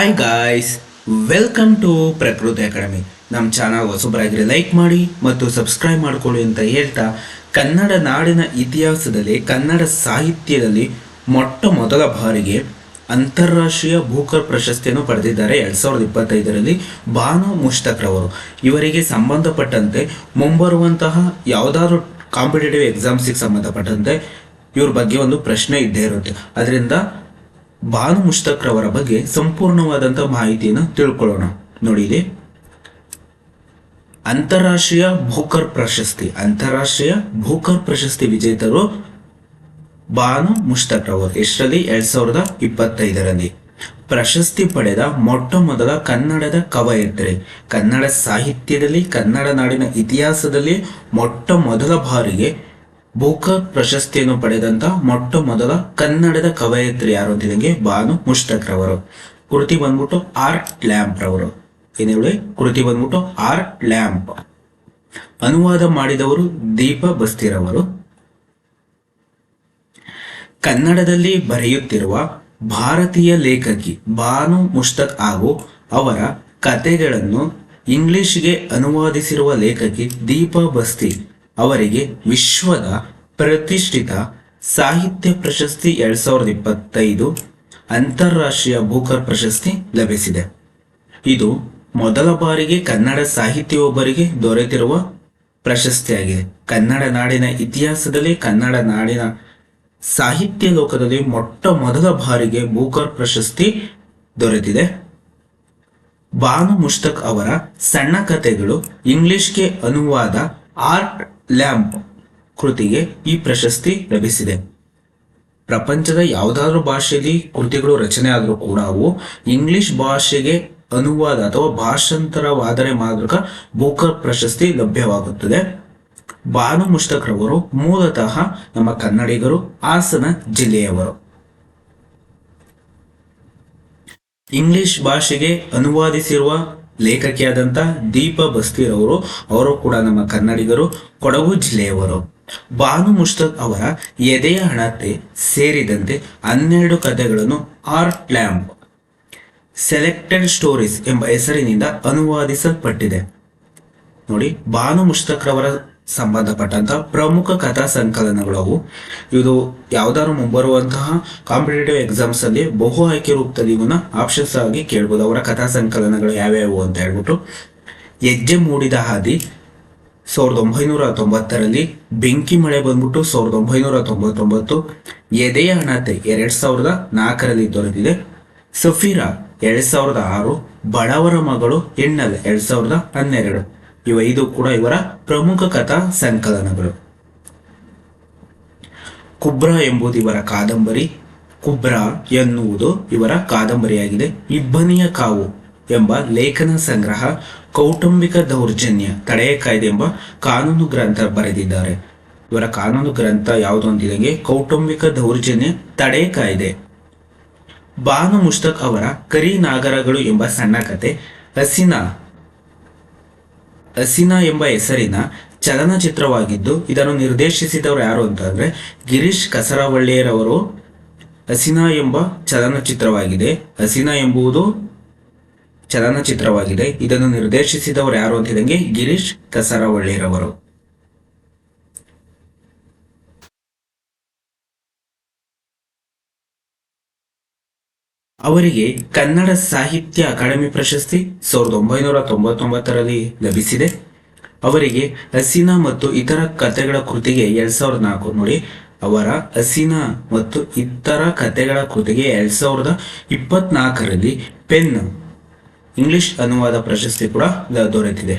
Hi guys welcome to Prakruthi academy ನಮ್ಮ channel ಹೊಸಬರಾಗಿರಿ like ಮಾಡಿ ಮತ್ತು ಸಬ್ಸ್ಕ್ರೈಬ್ ಮಾಡಿಕೊಳ್ಳಿ ಅಂತ ಹೇಳ್ತಾ ಕನ್ನಡ ನಾಡಿನ ಇತಿಹಾಸದಲ್ಲಿ, ಕನ್ನಡ ಸಾಹಿತ್ಯದಲ್ಲಿ ಮೊಟ್ಟ ಮೊದಲ ಬಾರಿಗೆ ಅಂತಾರಾಷ್ಟ್ರೀಯ ಭೂಕರ್ ಪ್ರಶಸ್ತಿಯನ್ನು ಪಡೆದಿದ್ದಾರೆ ಎರಡ್ ಸಾವಿರದ ಇಪ್ಪತ್ತೈದರಲ್ಲಿ ಬಾನು ಮುಷ್ತಕ್ರವರು ಇವರಿಗೆ ಸಂಬಂಧಪಟ್ಟಂತೆ ಮುಂಬರುವಂತಹ ಯಾವುದಾದ್ರು ಕಾಂಪಿಟೇಟಿವ್ ಎಕ್ಸಾಮ್ಸಿಗೆ ಸಂಬಂಧಪಟ್ಟಂತೆ ಇವ್ರ ಬಗ್ಗೆ ಒಂದು ಪ್ರಶ್ನೆ ಇದ್ದೇ ಇರುತ್ತೆ. ಅದರಿಂದ ಬಾನು ಮುಷ್ತಕ್ ರವರ ಬಗ್ಗೆ ಸಂಪೂರ್ಣವಾದಂಥ ಮಾಹಿತಿಯನ್ನು ತಿಳ್ಕೊಳ್ಳೋಣ. ನೋಡಿ ಇಲ್ಲಿ ಅಂತಾರಾಷ್ಟ್ರೀಯ ಭೂಕರ್ ಪ್ರಶಸ್ತಿ. ಅಂತಾರಾಷ್ಟ್ರೀಯ ಭೂಕರ್ ಪ್ರಶಸ್ತಿ ವಿಜೇತರು ಬಾನು ಮುಷ್ತಕ್ ರವರು ಎಷ್ಟರಲ್ಲಿ? ಎರಡ್ ಸಾವಿರದ ಇಪ್ಪತ್ತೈದರಲ್ಲಿ. ಪ್ರಶಸ್ತಿ ಪಡೆದ ಮೊಟ್ಟ ಮೊದಲ ಕನ್ನಡದ ಕವಯತ್ರಿ. ಕನ್ನಡ ಸಾಹಿತ್ಯದಲ್ಲಿ, ಕನ್ನಡ ನಾಡಿನ ಇತಿಹಾಸದಲ್ಲಿ ಮೊಟ್ಟ ಮೊದಲ ಬಾರಿಗೆ ಬೂಕರ್ ಪ್ರಶಸ್ತಿಯನ್ನು ಪಡೆದಂತ ಮೊಟ್ಟ ಮೊದಲ ಕನ್ನಡದ ಕವಯತ್ರಿ ಯಾರು ಅಂತಿದಂಗೆ ಬಾನು ಮುಷ್ತಕ್ ರವರು. ಕೃತಿ ಬಂದ್ಬಿಟ್ಟು ಆರ್ಟ್ ಲ್ಯಾಂಪ್ ರವರು. ಏನ್ ಹೇಳಿ? ಕೃತಿ ಬಂದ್ಬಿಟ್ಟು ಆರ್ಟ್ ಲ್ಯಾಂಪ್. ಅನುವಾದ ಮಾಡಿದವರು ದೀಪ ಬಸ್ತಿರವರು. ಕನ್ನಡದಲ್ಲಿ ಬರೆಯುತ್ತಿರುವ ಭಾರತೀಯ ಲೇಖಕಿ ಬಾನು ಮುಷ್ತಕ್ ಹಾಗೂ ಅವರ ಕತೆಗಳನ್ನು ಇಂಗ್ಲಿಷ್ಗೆ ಅನುವಾದಿಸಿರುವ ಲೇಖಕಿ ದೀಪ ಬಸ್ತಿ ಅವರಿಗೆ ವಿಶ್ವದ ಪ್ರತಿಷ್ಠಿತ ಸಾಹಿತ್ಯ ಪ್ರಶಸ್ತಿ ಎರಡ್ ಸಾವಿರದ ಇಪ್ಪತ್ತೈದು ಅಂತಾರಾಷ್ಟ್ರೀಯ ಭೂಕರ್ ಪ್ರಶಸ್ತಿ ಲಭಿಸಿದೆ. ಇದು ಮೊದಲ ಬಾರಿಗೆ ಕನ್ನಡ ಸಾಹಿತ್ಯವೊಬ್ಬರಿಗೆ ದೊರೆತಿರುವ ಪ್ರಶಸ್ತಿಯಾಗಿದೆ. ಕನ್ನಡ ನಾಡಿನ ಇತಿಹಾಸದಲ್ಲಿ ಕನ್ನಡ ನಾಡಿನ ಸಾಹಿತ್ಯ ಲೋಕದಲ್ಲಿ ಮೊಟ್ಟ ಮೊದಲ ಬಾರಿಗೆ ಬೂಕರ್ ಪ್ರಶಸ್ತಿ ದೊರೆತಿದೆ. ಬಾನು ಮುಷ್ತಕ್ ಅವರ ಸಣ್ಣ ಕಥೆಗಳು ಇಂಗ್ಲಿಷ್ಗೆ ಅನುವಾದ ಆರ್ಟ್ ಲ್ಯಾಂಪ್ ಕೃತಿಗೆ ಈ ಪ್ರಶಸ್ತಿ ಲಭಿಸಿದೆ. ಪ್ರಪಂಚದ ಯಾವುದಾದ್ರೂ ಭಾಷೆಯಲ್ಲಿ ಕೃತಿಗಳು ರಚನೆ ಆದರೂ ಕೂಡ ಅವು ಇಂಗ್ಲಿಷ್ ಭಾಷೆಗೆ ಅನುವಾದ ಅಥವಾ ಭಾಷಾಂತರವಾದರೆ ಮಾತ್ರ ಬೂಕರ್ ಪ್ರಶಸ್ತಿ ಲಭ್ಯವಾಗುತ್ತದೆ. ಬಾನು ಮುಷ್ತಕ್ ರವರು ಮೂಲತಃ ನಮ್ಮ ಕನ್ನಡಿಗರು, ಹಾಸನ ಜಿಲ್ಲೆಯವರು. ಇಂಗ್ಲಿಷ್ ಭಾಷೆಗೆ ಅನುವಾದಿಸಿರುವ ಲೇಖಕಿಯಾದಂತ ದೀಪ ಬಸ್ತೀರ್ ಅವರು ಅವರು ಕೂಡ ನಮ್ಮ ಕನ್ನಡಿಗರು, ಕೊಡಗು ಜಿಲ್ಲೆಯವರು. ಬಾನು ಮುಷ್ತಕ್ ಅವರ ಎದೆಯ ಹಣತೆ ಸೇರಿದಂತೆ ಹನ್ನೆರಡು ಕಥೆಗಳನ್ನು ಆರ್ಟ್ ಲ್ಯಾಂಪ್ ಸೆಲೆಕ್ಟೆಡ್ ಸ್ಟೋರೀಸ್ ಎಂಬ ಹೆಸರಿನಿಂದ ಅನುವಾದಿಸಲ್ಪಟ್ಟಿದೆ. ನೋಡಿ ಬಾನು ಮುಷ್ತಕ್ ರವರ ಸಂಬಂಧಪಟ್ಟಂತಹ ಪ್ರಮುಖ ಕಥಾ ಸಂಕಲನಗಳವು. ಇದು ಯಾವ್ದಾದ್ರು ಮುಂಬರುವಂತಹ ಕಾಂಪಿಟೇಟಿವ್ ಎಕ್ಸಾಮ್ಸ್ ಅಲ್ಲಿ ಬಹು ಆಯ್ಕೆ ರೂಪದಲ್ಲಿ ಇವನ್ನ ಆಪ್ಷನ್ಸ್ ಆಗಿ ಕೇಳ್ಬೋದು. ಅವರ ಕಥಾ ಸಂಕಲನಗಳು ಯಾವ್ಯಾವು ಅಂತ ಹೇಳ್ಬಿಟ್ಟು. ಹೆಜ್ಜೆ ಮೂಡಿದ ಹಾದಿ ಸಾವಿರದ ಒಂಬೈನೂರ ತೊಂಬತ್ತರಲ್ಲಿ ಬೆಂಕಿ ಮಳೆ ಬಂದ್ಬಿಟ್ಟು ಸಾವಿರದ ಒಂಬೈನೂರ ತೊಂಬತ್ತೊಂಬತ್ತು. ಎದೆಯ ಅಣತೆ ಎರಡ್ ಸಾವಿರದ ನಾಲ್ಕರಲ್ಲಿ ದೊರೆತಿದೆ. ಸಫೀರಾ ಎರಡ್ ಸಾವಿರದ ಆರು. ಬಡವರ ಮಗಳು ಹೆಣ್ಣಲ್ ಎರಡ್ ಸಾವಿರದ ಹನ್ನೆರಡು. ಇವೈದು ಕೂಡ ಇವರ ಪ್ರಮುಖ ಕಥಾ ಸಂಕಲನಗಳು. ಕುಬ್ರ ಎಂಬುದು ಇವರ ಕಾದಂಬರಿ. ಕುಬ್ರಾ ಎನ್ನುವುದು ಇವರ ಕಾದಂಬರಿಯಾಗಿದೆ. ಇಬ್ಬನಿಯ ಕಾವು ಎಂಬ ಲೇಖನ ಸಂಗ್ರಹ, ಕೌಟುಂಬಿಕ ದೌರ್ಜನ್ಯ, ತಡೆಯ ಕಾಯ್ದೆ ಎಂಬ ಕಾನೂನು ಗ್ರಂಥ ಬರೆದಿದ್ದಾರೆ. ಇವರ ಕಾನೂನು ಗ್ರಂಥ ಯಾವುದು ಅಂತಿದಂಗೆ ಕೌಟುಂಬಿಕ ದೌರ್ಜನ್ಯ ತಡೆ ಕಾಯ್ದೆ. ಬಾನು ಮುಷ್ತಕ್ ಅವರ ಕರಿ ನಾಗರಗಳು ಎಂಬ ಸಣ್ಣ ಕತೆ. ಹಸಿನಾ ಹಸಿನಾ ಎಂಬ ಹೆಸರಿನ ಚಲನಚಿತ್ರವಾಗಿದ್ದು, ಇದನ್ನು ನಿರ್ದೇಶಿಸಿದವರು ಯಾರು ಅಂತಂದರೆ ಗಿರೀಶ್ ಕಸರವಳ್ಳಿಯರವರು. ಹಸಿನಾ ಎಂಬ ಚಲನಚಿತ್ರವಾಗಿದೆ. ಹಸಿನಾ ಎಂಬುದು ಚಲನಚಿತ್ರವಾಗಿದೆ. ಇದನ್ನು ನಿರ್ದೇಶಿಸಿದವರು ಯಾರು ಅಂತಿದಂಗೆ ಗಿರೀಶ್ ಕಸರವಳ್ಳಿರವರು ಅವರಿಗೆ ಕನ್ನಡ ಸಾಹಿತ್ಯ ಅಕಾಡೆಮಿ ಪ್ರಶಸ್ತಿ ಸಾವಿರದ ಒಂಬೈನೂರ ತೊಂಬತ್ತೊಂಬತ್ತರಲ್ಲಿ ಲಭಿಸಿದೆ. ಅವರಿಗೆ ಹಸೀನಾ ಮತ್ತು ಇತರ ಕಥೆಗಳ ಕೃತಿಗೆ ಎರಡ್ ಸಾವಿರದ ನಾಲ್ಕು ನೋಡಿ, ಅವರ ಹಸೀನಾ ಮತ್ತು ಇತರ ಕಥೆಗಳ ಕೃತಿಗೆ ಎರಡ್ ಸಾವಿರದ ಇಪ್ಪತ್ನಾಲ್ಕರಲ್ಲಿ ಪೆನ್, ಇಂಗ್ಲಿಷ್ ಅನುವಾದ ಪ್ರಶಸ್ತಿ ಕೂಡ ದೊರೆತಿದೆ.